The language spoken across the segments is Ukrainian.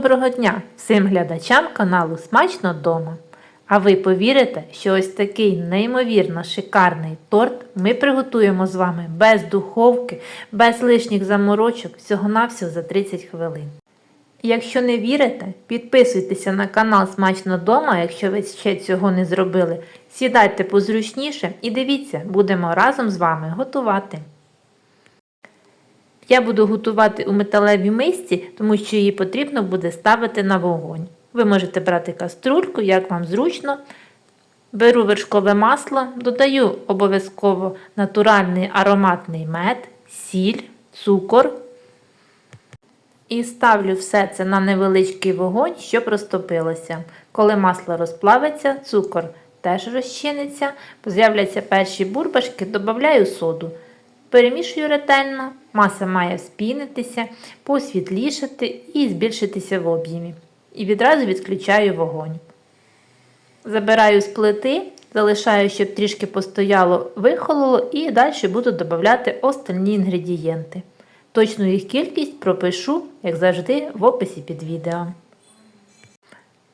Доброго дня всім глядачам каналу Смачно дома. А ви повірите, що ось такий неймовірно шикарний торт ми приготуємо з вами без духовки, без лишніх заморочок, всього-навсього за 30 хвилин. Якщо не вірите, підписуйтеся на канал Смачно дома, якщо ви ще цього не зробили. Сідайте позручніше і дивіться, будемо разом з вами готувати. Я буду готувати у металевій мисці, тому що її потрібно буде ставити на вогонь. Ви можете брати каструльку, як вам зручно. Беру вершкове масло, додаю обов'язково натуральний ароматний мед, сіль, цукор. І ставлю все це на невеличкий вогонь, щоб розтопилося. Коли масло розплавиться, цукор теж розчиниться, з'являться перші бурбашки, додаю соду. Перемішую ретельно, маса має спінитися, посвітлішати і збільшитися в об'ємі. І відразу відключаю вогонь. Забираю з плити, залишаю, щоб трішки постояло, вихололо, і далі буду додавати остальні інгредієнти. Точну їх кількість пропишу, як завжди, в описі під відео.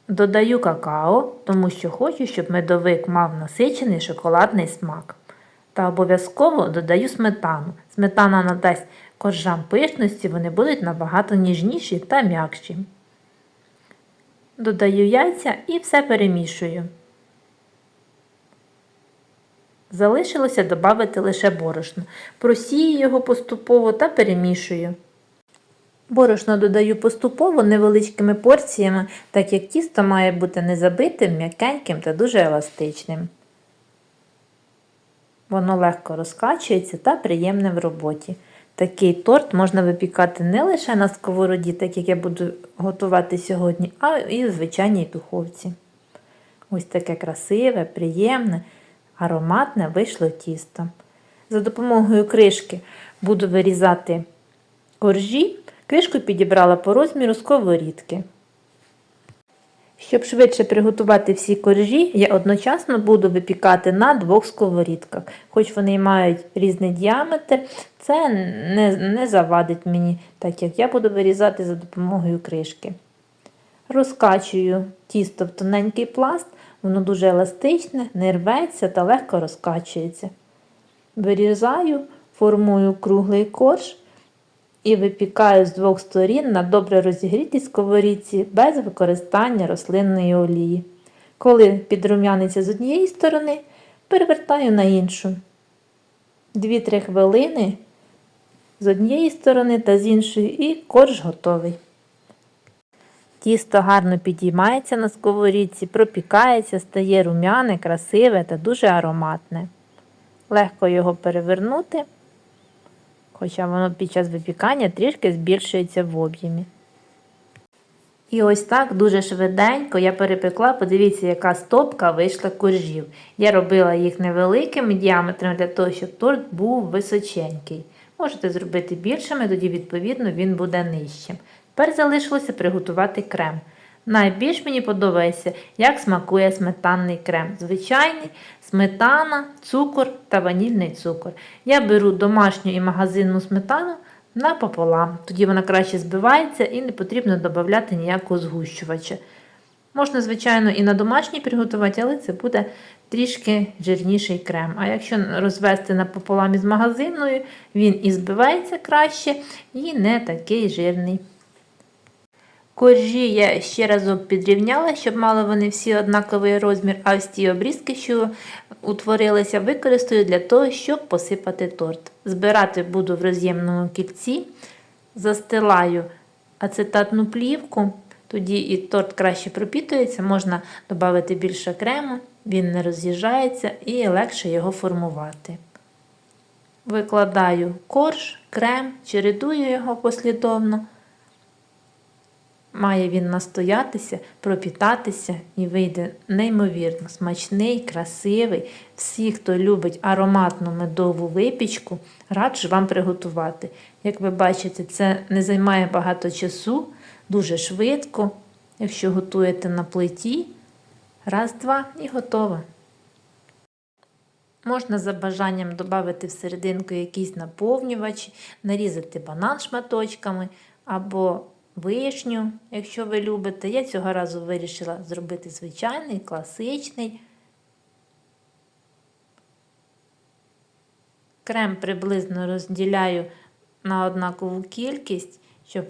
Додаю какао, тому що хочу, щоб медовик мав насичений шоколадний смак. Та обов'язково додаю сметану. Сметана надасть коржам пишності, вони будуть набагато ніжніші та м'якші. Додаю яйця і все перемішую. Залишилося додати лише борошно. Просію його поступово та перемішую. Борошно додаю поступово невеличкими порціями, так як тісто має бути не забитим, м'якеньким та дуже еластичним. Воно легко розкачується та приємне в роботі. Такий торт можна випікати не лише на сковороді, так як я буду готувати сьогодні, а і в звичайній духовці. Ось таке красиве, приємне, ароматне вийшло тісто. За допомогою кришки буду вирізати коржі. Кришку підібрала по розміру сковорідки. Щоб швидше приготувати всі коржі, я одночасно буду випікати на двох сковорідках. Хоч вони мають різний діаметр, це не, не завадить мені, так як я буду вирізати за допомогою кришки. Розкачую тісто в тоненький пласт, воно дуже еластичне, не рветься та легко розкачується. Вирізаю, формую круглий корж і випікаю з двох сторін на добре розігрітій сковорідці без використання рослинної олії. Коли підрум'яниться з однієї сторони, перевертаю на іншу. 2-3 хвилини з однієї сторони та з іншої, і корж готовий. Тісто гарно підіймається на сковорідці, пропікається, стає рум'яне, красиве та дуже ароматне. Легко його перевернути хоча воно під час випікання трішки збільшується в об'ємі. І ось так дуже швиденько я перепекла, подивіться, яка стопка вийшла коржів. Я робила їх невеликим діаметром для того, щоб торт був височенький. Можете зробити більшими, тоді, відповідно, він буде нижчим. Тепер залишилося приготувати крем. Найбільш мені подобається, як смакує сметанний крем. Звичайний сметана, цукор та ванільний цукор. Я беру домашню і магазинну сметану напополам. Тоді вона краще збивається і не потрібно додати ніякого згущувача. Можна, звичайно, і на домашній приготувати, але це буде трішки жирніший крем. А якщо розвести напополам із магазинною, він і збивається краще і не такий жирний. Коржі я ще разок підрівняла, щоб мали вони всі однаковий розмір, а ось обрізки, що утворилися, використаю для того, щоб посипати торт. Збирати буду в роз'ємному кільці, застилаю ацетатну плівку, тоді і торт краще пропітується, можна додати більше крему, він не роз'їжджається і легше його формувати. Викладаю корж, крем, чередую його послідовно. Має він настоятися, пропітатися і вийде неймовірно смачний, красивий. Всі, хто любить ароматну медову випічку, раджу вам приготувати. Як ви бачите, це не займає багато часу, дуже швидко. Якщо готуєте на плиті, раз-два і готово. Можна за бажанням додати всерединку якийсь наповнювач, нарізати банан шматочками або вишню, якщо ви любите. Я цього разу вирішила зробити звичайний, класичний. Крем приблизно розділяю на однакову кількість, щоб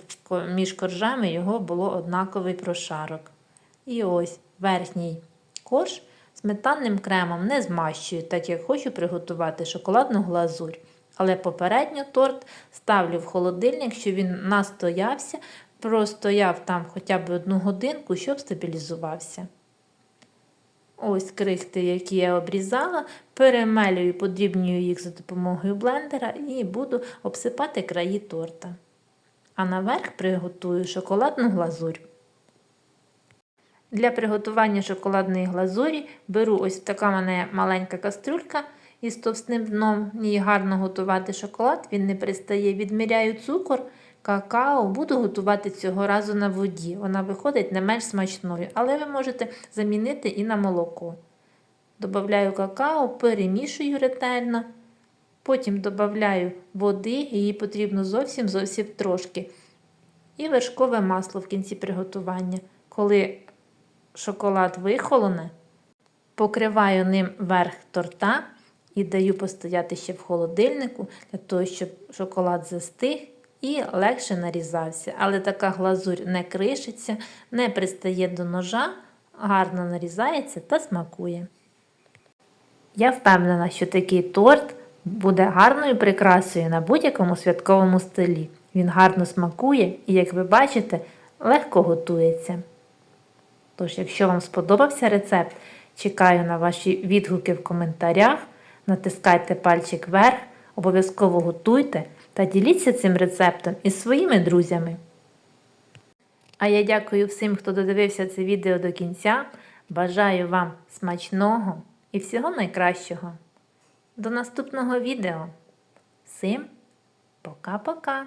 між коржами його було однаковий прошарок. І ось верхній корж сметанним кремом не змащую, так як хочу приготувати шоколадну глазурь. Але попередньо торт ставлю в холодильник, щоб він настоявся, простояв там хоча б одну годинку, щоб стабілізувався. Ось крихти, які я обрізала, перемелюю, подрібнюю їх за допомогою блендера і буду обсипати краї торта. А наверх приготую шоколадну глазурь. Для приготування шоколадної глазурі беру ось така мене маленька кастрюлька із товстим дном. Ній гарно готувати шоколад, він не пристає. Відміряю цукор, какао. Буду готувати цього разу на воді. Вона виходить не менш смачною, але ви можете замінити і на молоко. Добавляю какао, перемішую ретельно. Потім додаю води, її потрібно зовсім зовсім трошки. І вершкове масло в кінці приготування. Коли шоколад вихолоне, покриваю ним верх торта і даю постояти ще в холодильнику, для того, щоб шоколад застиг і легше нарізався. Але така глазурь не кришиться, не пристає до ножа, гарно нарізається та смакує. Я впевнена, що такий торт буде гарною прикрасою на будь-якому святковому столі. Він гарно смакує і, як ви бачите, легко готується. Тож, якщо вам сподобався рецепт, чекаю на ваші відгуки в коментарях. Натискайте пальчик вверх, обов'язково готуйте та діліться цим рецептом із своїми друзями. А я дякую всім, хто додивився це відео до кінця. Бажаю вам смачного і всього найкращого. До наступного відео. Всім пока-пока!